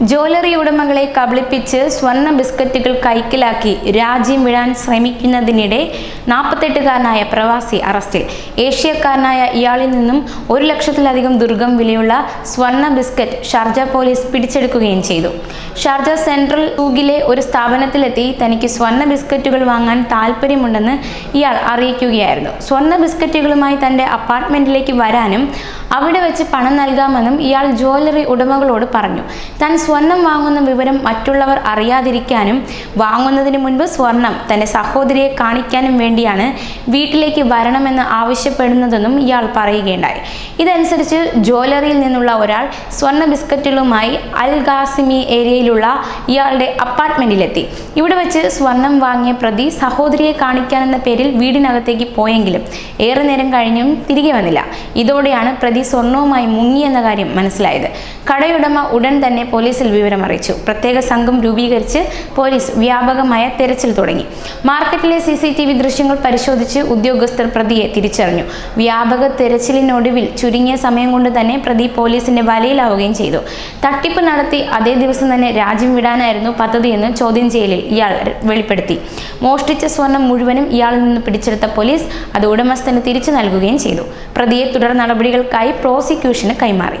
Jewellery ഉടമകളെ കബളിപ്പിച്ച് സ്വർണ ബിസ്ക്കറ്റുകൾ കൈക്കലാക്കി രാജ്യം വിടാൻ ശ്രമിക്കുന്നതിനിടെ നാൽപ്പത്തെട്ടുകാരനായ പ്രവാസി അറസ്റ്റിൽ. ഏഷ്യക്കാരനായ ഇയാളിൽ നിന്നും ഒരു ലക്ഷത്തിലധികം ദുർഗം വിലയുള്ള സ്വർണ ബിസ്ക്കറ്റ് ഷാർജ പോലീസ് പിടിച്ചെടുക്കുകയും ചെയ്തു. ഷാർജ സെൻട്രൽ തൂഗിലെ ഒരു സ്ഥാപനത്തിലെത്തി തനിക്ക് സ്വർണ ബിസ്ക്കറ്റുകൾ വാങ്ങാൻ താല്പര്യമുണ്ടെന്ന് ഇയാൾ അറിയിക്കുകയായിരുന്നു. സ്വർണ ബിസ്ക്കറ്റുകളുമായി തന്റെ അപ്പാർട്ട്മെന്റിലേക്ക് വരാനും അവിടെ വെച്ച് പണം നൽകാമെന്നും ഇയാൾ ജ്വല്ലറി ഉടമകളോട് പറഞ്ഞു. താൻ സ്വർണം വാങ്ങുന്ന വിവരം മറ്റുള്ളവർ അറിയാതിരിക്കാനും വാങ്ങുന്നതിന് മുൻപ് സ്വർണം തന്റെ സഹോദരിയെ കാണിക്കാനും വേണ്ടിയാണ് വീട്ടിലേക്ക് വരണമെന്ന് ആവശ്യപ്പെടുന്നതെന്നും ഇയാൾ പറയുകയുണ്ടായി. ഇതനുസരിച്ച് ജ്വല്ലറിയിൽ നിന്നുള്ള ഒരാൾ സ്വർണ ബിസ്ക്കറ്റുകളുമായി അൽ ഖാസിമി ഏരിയയിലുള്ള ഇയാളുടെ അപ്പാർട്ട്മെന്റിലെത്തി. ഇവിടെ വെച്ച് സ്വർണം വാങ്ങിയ പ്രതി സഹോദരിയെ കാണിക്കാനെന്ന പേരിൽ വീടിനകത്തേക്ക് പോയെങ്കിലും ഏറെ നേരം കഴിഞ്ഞും തിരികെ വന്നില്ല. ഇതോടെയാണ് പ്രതി സ്വർണവുമായി മുങ്ങിയെന്ന കാര്യം മനസ്സിലായത്. കടയുടമ ഉടൻ തന്നെ പോലീസിൽ വിവരം അറിയിച്ചു. പ്രത്യേക സംഘം രൂപീകരിച്ച് പോലീസ് വ്യാപകമായ തെരച്ചിൽ തുടങ്ങി. മാർക്കറ്റിലെ സി സി ടി വി ദൃശ്യങ്ങൾ പരിശോധിച്ച് ഉദ്യോഗസ്ഥർ പ്രതിയെ തിരിച്ചറിഞ്ഞു. വ്യാപക തെരച്ചിലിനൊടുവിൽ ചുരുങ്ങിയ സമയം കൊണ്ട് തന്നെ പ്രതി പോലീസിന്റെ വലയിലാവുകയും ചെയ്തു. തട്ടിപ്പ് നടത്തി അതേ ദിവസം തന്നെ രാജ്യം വിടാനായിരുന്നു പദ്ധതിയെന്ന് ചോദ്യം ചെയ്യലിൽ ഇയാൾ വെളിപ്പെടുത്തി. മോഷ്ടിച്ച സ്വർണം മുഴുവനും ഇയാളിൽ നിന്ന് പിടിച്ചെടുത്ത പോലീസ് അത് ഉടമസ്ഥന് തിരിച്ചു നൽകുകയും ചെയ്തു. പ്രതിയെ തുടർ നടപടികൾക്കായി പ്രോസിക്യൂഷന് കൈമാറി.